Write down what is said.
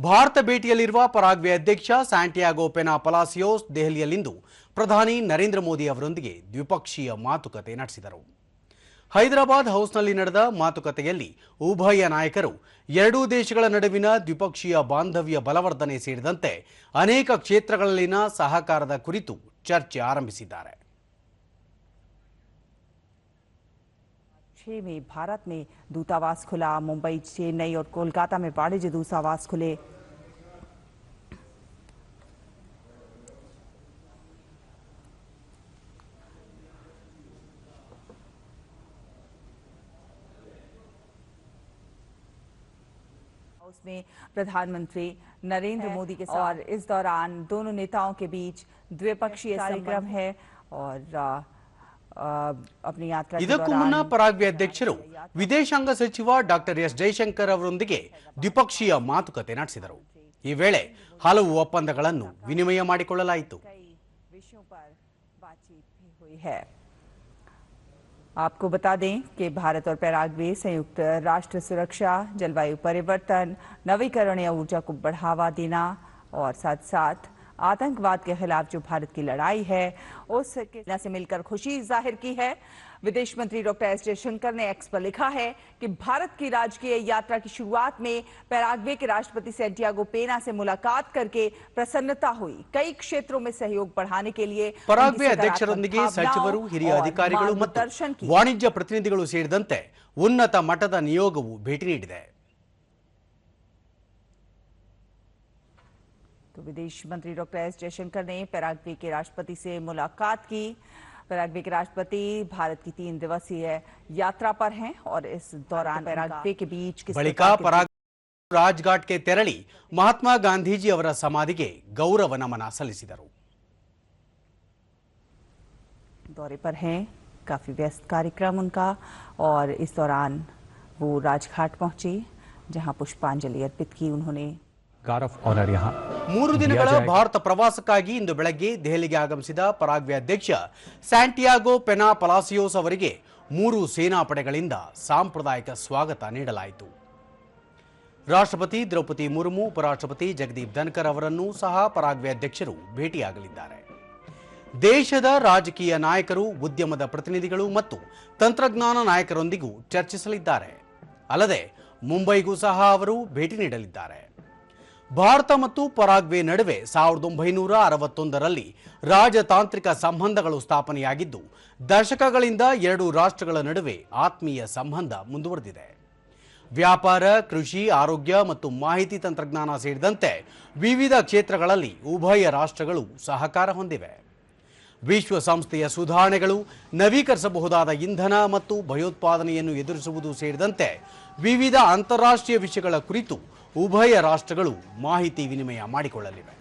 ಭಾರತ ಭೇಟಿಯಲ್ಲಿರುವ ಪರಾಗ್ವೆ ಅಧ್ಯಕ್ಷ Santiago Pena Palacios ದೆಹಲಿಯಲ್ಲಿಂದು ಪ್ರಧಾನಿ ನರೇಂದ್ರ ಮೋದಿ ಅವರೊಂದಿಗೆ ದ್ವಿಪಕ್ಷೀಯ ಮಾತುಕತೆ ನಡೆಸಿದರು. ಹೈದರಾಬಾದ್ ಹೌಸ್ನಲ್ಲಿ ನಡೆದ ಮಾತುಕತೆಯಲ್ಲಿ ಉಭಯ ನಾಯಕರು ಎರಡೂ ದೇಶಗಳ ನಡುವಿನ ದ್ವಿಪಕ್ಷೀಯ ಬಾಂಧವ್ಯ ಬಲವರ್ಧನೆ ಸೇರಿದಂತೆ ಅನೇಕ ಕ್ಷೇತ್ರಗಳಲ್ಲಿನ ಸಹಕಾರದ ಕುರಿತು ಚರ್ಚೆ ಆರಂಭಿಸಿದ್ದಾರೆ. छः में भारत में दूतावास खुला। मुंबई चेन्नई और कोलकाता में वाणिज्य दूतावास खुले। उसमें प्रधानमंत्री नरेंद्र मोदी के साथ। और इस दौरान दोनों नेताओं के बीच द्विपक्षीय कार्यक्रम है और आ, ಇದಕ್ಕೂ दौरान ಮುನ್ನ ಪರಾಗ್ವೆ ಅಧ್ಯಕ್ಷರು ವಿದೇಶಾಂಗ ಸಚಿವ ಡಾಕ್ಟರ್ ಎಸ್ ಜೈಶಂಕರ್ ಅವರೊಂದಿಗೆ ದ್ವಿಪಕ್ಷೀಯ ಮಾತುಕತೆ ನಡೆಸಿದರು ಈ ವೇಳೆ ಹಲವು ಒಪ್ಪಂದಗಳನ್ನು ವಿನಿಮಯ ಮಾಡಿಕೊಳ್ಳಲಾಯಿತು कई विषयों पर बातचीत भी हुई है आपको बता दें कि भारत और पैराग्वे संयुक्त राष्ट्र सुरक्षा जलवायु परिवर्तन नवीकरणीय ऊर्जा को बढ़ावा देना और साथ साथ आतंकवाद के खिलाफ जो भारत की लड़ाई है उसके से मिलकर खुशी जाहिर की है विदेश मंत्री डॉक्टर एस जयशंकर ने एक्स पर लिखा है कि भारत की राजकीय यात्रा की शुरुआत में पैराग्वे के राष्ट्रपति सेंटियागो पेना से मुलाकात करके प्रसन्नता हुई कई क्षेत्रों में सहयोग बढ़ाने के लिए उनकी ಪರಾಗ್ವೆ सकारात्मक ಅಧ್ಯಕ್ಷರೊಂದಿಗೆ भावनाओं ಸಚಿವರು ಹಿರಿಯ और ಅಧಿಕಾರಿಗಳು ಮತ್ತು मार्गदर्शन की ವಾಣಿಜ್ಯ ಪ್ರತಿನಿಧಿಗಳು ಸೇರಿದಂತೆ ಉನ್ನತ ಮಟ್ಟದ ನಿಯೋಗವು ಭೇಟಿ ನೀಡಿದೆ तो विदेश मंत्री डॉक्टर एस जयशंकर ने पैराग्वे के राष्ट्रपति से मुलाकात की पैराग्वे के राष्ट्रपति भारत की तीन दिवसीय यात्रा पर हैं और इस दौरान पैराग्वे के बीच किस ಬಳಿಕ प्रकार के ಪರಾಗ್ ರಾಜ್ಘಾಟ್ಗೆ ತೆರಳಿ ಮಹಾತ್ಮ ಗಾಂಧೀಜಿ ಅವರ ಸಮಾಧಿಗೆ ಗೌರವ ನಮನ ಸಲ್ಲಿಸಿದರು दौरे पर हैं काफी व्यस्त कार्यक्रम उनका और इस दौरान वो राजघाट पहुंचे जहां पुष्पांजलि अर्पित की उन्होंने ಗಾರ್ಡ್ ಆಫ್ ಆನರ್ ಮೂರು ದಿನಗಳ ಭಾರತ ಪ್ರವಾಸಕ್ಕಾಗಿ ಇಂದು ಬೆಳಗ್ಗೆ ದೆಹಲಿಗೆ ಆಗಮಿಸಿದ ಪರಾಗ್ವೆ ಅಧ್ಯಕ್ಷ ಸ್ಯಾಂಟಿಯಾಗೋ ಪೆನಾ ಪಲಾಸಿಯೋಸ್ ಅವರಿಗೆ ಮೂರು ಸೇನಾಪಡೆಗಳಿಂದ ಸಾಂಪ್ರದಾಯಿಕ ಸ್ವಾಗತ ನೀಡಲಾಯಿತು. ರಾಷ್ಟ್ರಪತಿ ದ್ರೌಪದಿ ಮುರ್ಮು ಉಪರಾಷ್ಟ್ರಪತಿ ಜಗದೀಪ್ ಧನ್ಕರ್ ಅವರನ್ನು ಸಹ ಪರಾಗ್ವೆ ಅಧ್ಯಕ್ಷರು ಭೇಟಿಯಾಗಲಿದ್ದಾರೆ. ದೇಶದ ರಾಜಕೀಯ ನಾಯಕರು ಉದ್ಯಮದ ಪ್ರತಿನಿಧಿಗಳು ಮತ್ತು ತಂತ್ರಜ್ಞಾನ ನಾಯಕರೊಂದಿಗೂ ಚರ್ಚಿಸಲಿದ್ದಾರೆ. ಅಲ್ಲದೆ ಮುಂಬೈಗೂ ಸಹ ಅವರು ಭೇಟಿ ನೀಡಲಿದ್ದಾರೆ. ಭಾರತ ಮತ್ತು ಪರಾಗ್ವೆ ನಡುವೆ ಸಾವಿರದ ಒಂಬೈನೂರ ಅರವತ್ತೊಂದರಲ್ಲಿ ರಾಜತಾಂತ್ರಿಕ ಸಂಬಂಧಗಳು ಸ್ಥಾಪನೆಯಾಗಿದ್ದು, ದಶಕಗಳಿಂದ ಎರಡು ರಾಷ್ಟ್ರಗಳ ನಡುವೆ ಆತ್ಮೀಯ ಸಂಬಂಧ ಮುಂದುವರೆದಿದೆ. ವ್ಯಾಪಾರ, ಕೃಷಿ, ಆರೋಗ್ಯ ಮತ್ತು ಮಾಹಿತಿ ತಂತ್ರಜ್ಞಾನ ಸೇರಿದಂತೆ ವಿವಿಧ ಕ್ಷೇತ್ರಗಳಲ್ಲಿ ಉಭಯ ರಾಷ್ಟ್ರಗಳು ಸಹಕಾರ ಹೊಂದಿವೆ. ವಿಶ್ವಸಂಸ್ಥೆಯ ಸುಧಾರಣೆಗಳು, ನವೀಕರಿಸಬಹುದಾದ ಇಂಧನ ಮತ್ತು ಭಯೋತ್ಪಾದನೆಯನ್ನು ಎದುರಿಸುವುದು ಸೇರಿದಂತೆ ವಿವಿಧ ಅಂತಾರಾಷ್ಟ್ರೀಯ ವಿಷಯಗಳ ಕುರಿತು ಉಭಯ ರಾಷ್ಟ್ರಗಳು ಮಾಹಿತಿ ವಿನಿಮಯ ಮಾಡಿಕೊಳ್ಳಲಿವೆ.